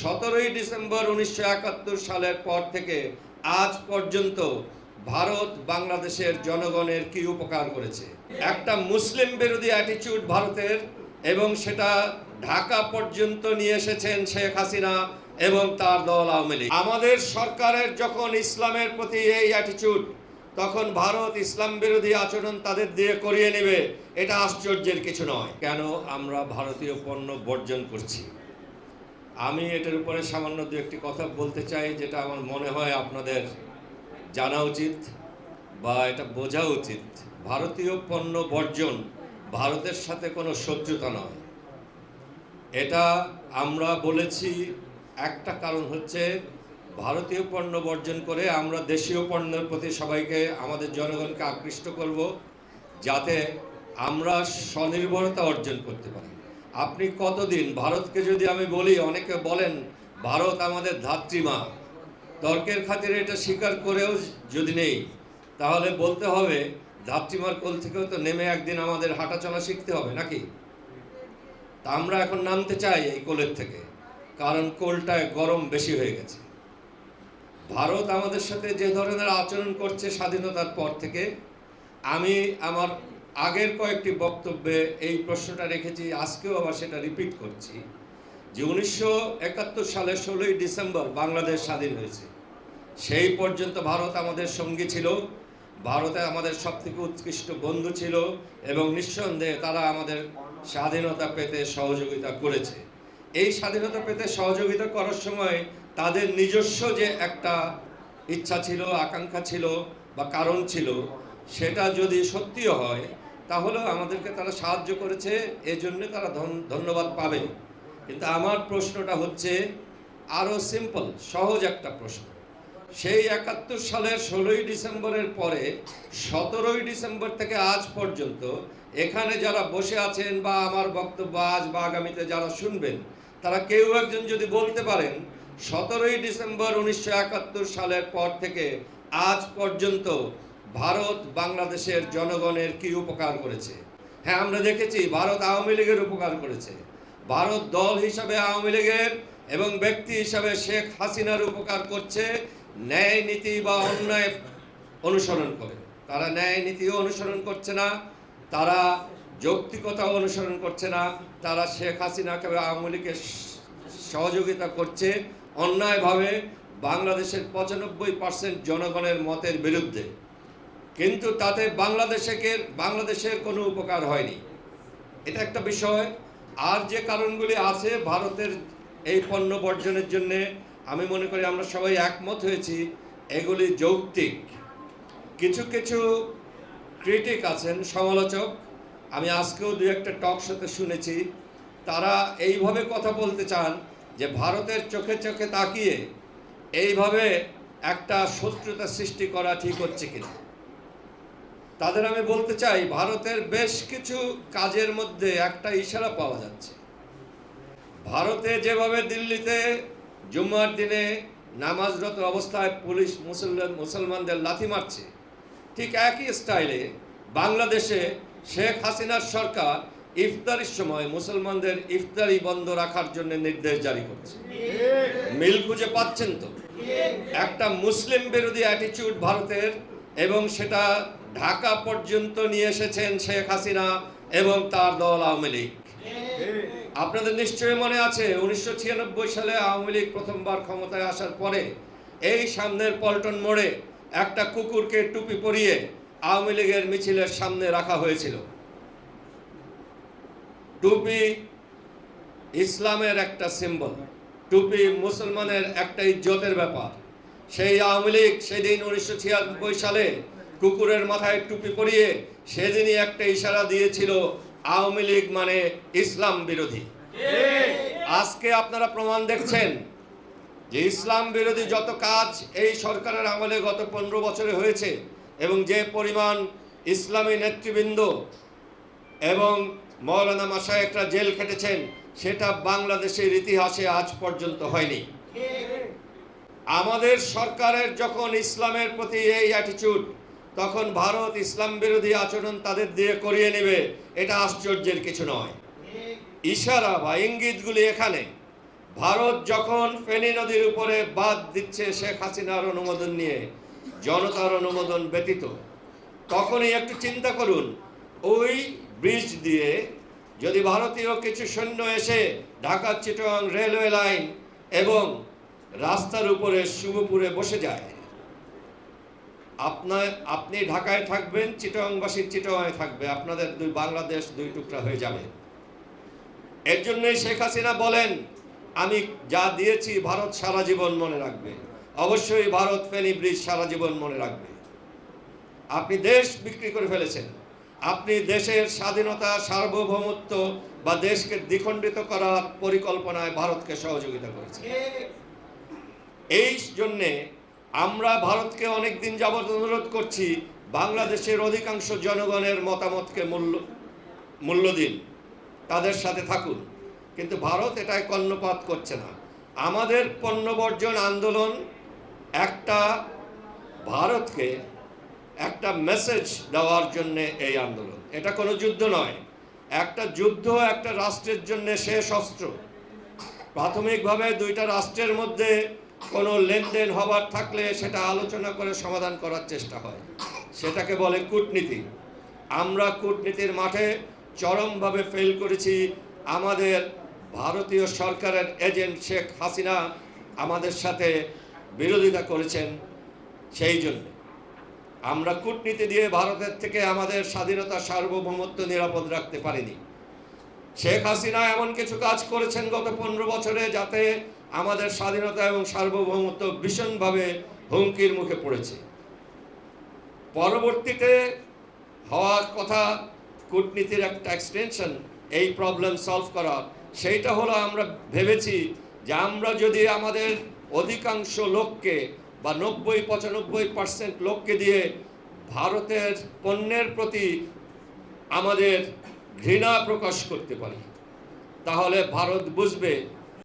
সতেরোই ডিসেম্বর উনিশশো একাত্তর সালের পর থেকে আজ পর্যন্ত ভারত বাংলাদেশের জনগণের কি উপকার করেছে? একটা মুসলিম বিরোধী অ্যাটিচিউড ভারতের এবং সেটা ঢাকা পর্যন্ত নিয়ে এসেছেন শেখ হাসিনা এবং তার দল আওয়ামী লীগ। আমাদের সরকারের যখন ইসলামের প্রতি এই অ্যাটিচিউড তখন ভারত ইসলাম বিরোধী আচরণ তাদের দিয়ে করিয়ে নেবে, এটা আশ্চর্যের কিছু নয়। কেন আমরা ভারতীয় পণ্য বর্জন করছি? আমি এটার উপরে সামান্য দু একটি কথা বলতে চাই, যেটা আমার মনে হয় আপনাদের জানা উচিত বা এটা বোঝা উচিত। ভারতীয় পণ্য বর্জন ভারতের সাথে কোনো শত্রুতা নয়। এটা আমরা বলেছি, একটা কারণ হচ্ছে ভারতীয় পণ্য বর্জন করে আমরা দেশীয় পণ্যের প্রতি সবাইকে, আমাদের জনগণকে আকৃষ্ট করব, যাতে আমরা স্বনির্ভরতা অর্জন করতে পারি। আপনি কতদিন? ভারতকে যদি আমি বলি, অনেকে বলেন, ভারত আমাদের ধাত্রীমা তর্কের খাতিরে এটা স্বীকার করেও যদি নেই, তাহলে বলতে হবে ধাত্রীমার কোল থেকেও তো নেমে একদিন আমাদের হাঁটা চলা শিখতে হবে, নাকি? তা আমরা এখন নামতে চাই এই কোলের থেকে, কারণ কোলটায় গরম বেশি হয়ে গেছে। ভারত আমাদের সাথে যে ধরনের আচরণ করছে স্বাধীনতার পর থেকে, আমি আমার আগের কয়েকটি বক্তব্যে এই প্রশ্নটা রেখেছি, আজকেও আবার সেটা রিপিট করছি যে উনিশশো একাত্তর সালে ষোলোই ডিসেম্বর বাংলাদেশ স্বাধীন হয়েছে। সেই পর্যন্ত ভারত আমাদের সঙ্গী ছিল, ভারতে আমাদের সবথেকে উৎকৃষ্ট বন্ধু ছিল এবং নিঃসন্দেহে তারা আমাদের স্বাধীনতা পেতে সহযোগিতা করেছে। এই স্বাধীনতা পেতে সহযোগিতা করার সময় তাদের নিজস্ব যে একটা ইচ্ছা ছিল, আকাঙ্ক্ষা ছিল বা কারণ ছিল, সেটা যদি সত্যিও হয় তাহলে আমাদেরকে তারা সাহায্য করেছে, এজন্য তারা ধন- ধন্যবাদ পাবে। কিন্তু আমার প্রশ্নটা হচ্ছে আরও সিম্পল সহজ একটা প্রশ্ন। সেই একাত্তর সালের ষোলোই ডিসেম্বরের পরে, সতেরোই ডিসেম্বর থেকে আজ পর্যন্ত, এখানে যারা বসে আছেন বা আমার বক্তব্য আজ বা আগামীতে যারা শুনবেন, তারা কেউ একজন যদি বলতে পারেন, সতেরোই ডিসেম্বর উনিশশো একাত্তর সালের পর থেকে আজ পর্যন্ত ভারত বাংলাদেশের জনগণের কি উপকার করেছে? হ্যাঁ আমরা দেখেছি ভারত আওয়ামী লীগের উপকার করেছে। ভারত দল হিসাবে আওয়ামী লীগের এবং ব্যক্তি হিসাবে শেখ হাসিনার উপকার করছে ন্যায় নীতি বা অন্যায় অনুসরণ করে। তারা ন্যায় নীতিও অনুসরণ করছে না, তারা যৌক্তিকতাও অনুসরণ করছে না, তারা শেখ হাসিনাকে আওয়ামী লীগের সহযোগিতা করছে অন্যায়ভাবে বাংলাদেশের পঁচানব্বই পার্সেন্ট জনগণের মতের বিরুদ্ধে। কিন্তু তাতে বাংলাদেশকে বাংলাদেশের কোনো উপকার হয়নি। এটা একটা বিষয়। আর যে কারণগুলি আছে ভারতের এই পণ্য বর্জনের জন্য, আমি মনে করি আমরা সবাই একমত হয়েছি, এগুলি যৌক্তিক। কিছু কিছু ক্রিটিক আছেন, সমালোচক। আমি আজকেও দু একটা টক শোতে শুনেছি। তারা এইভাবে কথা বলতে চান যে ভারতের চোখে চোখে তাকিয়ে এইভাবে একটা শত্রুতা সৃষ্টি করা ঠিক হচ্ছে কিনা। তাদের আমি বলতে চাই, ভারতের বেশ কিছু কাজের মধ্যে একটা ইশারা পাওয়া যাচ্ছে। ভারতে যেভাবে দিল্লিতে জুম্মার দিনে নামাজরত অবস্থায় পুলিশ মুসলমান মুসলমানদের লাথি মারছে, ঠিক একই স্টাইলে বাংলাদেশে শেখ হাসিনার সরকার ইফতারির সময় মুসলমানদের ইফতারি বন্ধ রাখার জন্য নির্দেশ জারি করছে। মিল খুঁজে পাচ্ছেন তো? একটা মুসলিম বিরোধী অ্যাটিচিউড ভারতের এবং সেটা ঢাকা পর্যন্ত নিয়ে এসেছেন শেখ হাসিনা এবং তার দল আওয়ামী লীগ। আপনাদের নিশ্চয়ই মনে আছে, উনিশশো ছিয়ানব্বই সালে আওয়ামী লীগ প্রথমবার ক্ষমতায় আসার পরে এই সামনের পল্টন মোড়ে একটা কুকুরকে টুপি পরিয়ে আওয়ামী লীগের মিছিলের সামনে রাখা হয়েছিল। টুপি ইসলামের একটা সিম্বল, টুপি মুসলমানের একটা ইজ্জতের ব্যাপার। সেই আওয়ামী লীগ সেদিন উনিশশো ছিয়ানব্বই সালে কুকুরের মাথায় টুপি পরিয়ে সেদিনই একটা ইশারা দিয়েছিল, আওয়ামী লীগ মানে ইসলাম বিরোধী। আজকে আপনারা প্রমাণ দেখছেন যে ইসলাম বিরোধী যত কাজ এই সরকারের আমলে গত পনেরো বছরে হয়েছে এবং যে পরিমাণ ইসলামী নেতৃবৃন্দ এবং মৌলানা মাসায়েকরা জেল খেটেছেন, সেটা বাংলাদেশের ইতিহাসে আজ পর্যন্ত হয়নি। আমাদের সরকারের যখন ইসলামের প্রতি এই অ্যাটিচিউড তখন ভারত ইসলাম বিরোধী আচরণ তাদের দিয়ে করিয়ে নেবে, এটা আশ্চর্যের কিছু নয়। ইশারা বা ইঙ্গিতগুলি এখানে। ভারত যখন ফেনী নদীর উপরে বাদ দিচ্ছে শেখ হাসিনার অনুমোদন নিয়ে, জনতার অনুমোদন ব্যতীত, তখনই একটু চিন্তা করুন, ওই ব্রিজ দিয়ে যদি ভারতীয় কিছু সৈন্য এসে ঢাকা চিটং রেলওয়ে লাইন এবং রাস্তার উপরে শুভপুরে বসে যায় আপনার আপনি ঢাকায় থাকবেন চিটংবাসী চিটংয়ে থাকবে। আপনাদের দুই বাংলাদেশ দুই টুকরা হয়ে যাবে। এর জন্যই শেখ হাসিনা বলেন আমি যা দিয়েছি ভারত সারা জীবন মনে রাখবে। অবশ্যই ভারত ফেনী ব্রিজ সারা জীবন মনে রাখবে। আপনি দেশ বিক্রি করে ফেলেছেন। আপনি দেশের স্বাধীনতা সার্বভৌমত্ব বা দেশকে দ্বিখণ্ডিত করার পরিকল্পনায় ভারতকে সহযোগিতা করেছেন। এই জন্যে আমরা ভারতকে অনেক দিন যাবৎ অনুরোধ করছি বাংলাদেশের অধিকাংশ জনগণের মতামতকে মূল্য মূল্য দিন, তাদের সাথে থাকুন। কিন্তু ভারত এটায় কর্ণপাত করছে না। আমাদের পণ্য বর্জন আন্দোলন একটা ভারতকে একটা মেসেজ দেওয়ার জন্য এই আন্দোলন। এটা কোনো যুদ্ধ নয়। একটা যুদ্ধ, একটা রাষ্ট্রের জন্য শেষ অস্ত্র। প্রাথমিকভাবে দুইটা রাষ্ট্রের মধ্যে কোনো লেনদেন হবার থাকলে সেটা আলোচনা করে সমাধান করার চেষ্টা হয়। সেটাকে বলে কূটনীতি। আমরা কূটনীতির মাঠে চরমভাবে ফেল করেছি। আমাদের ভারতীয় সরকারের এজেন্ট শেখ হাসিনা আমাদের সাথে বিরোধিতা করেছেন সেই জন্য। আমরা কূটনীতি দিয়ে ভারতের থেকে আমাদের স্বাধীনতা সার্বভৌমত্ব নিরাপদ রাখতে পারিনি। শেখ হাসিনা এমন কিছু কাজ করেছেন গত পনেরো বছরে যাতে আমাদের স্বাধীনতা এবং সার্বভৌমত্ব ভীষণভাবে হুমকির মুখে পড়েছে। পরবর্তীতে হওয়ার কথা কূটনীতির একটা এক্সটেনশন এই প্রবলেম সলভ করা, সেইটা হলো আমরা ভেবেছি যে আমরা যদি আমাদের অধিকাংশ লোককে বা নব্বই পঁচানব্বই পার্সেন্ট লোককে দিয়ে ভারতের পণ্যের প্রতি আমাদের ঘৃণা প্রকাশ করতে পারি, তাহলে ভারত বুঝবে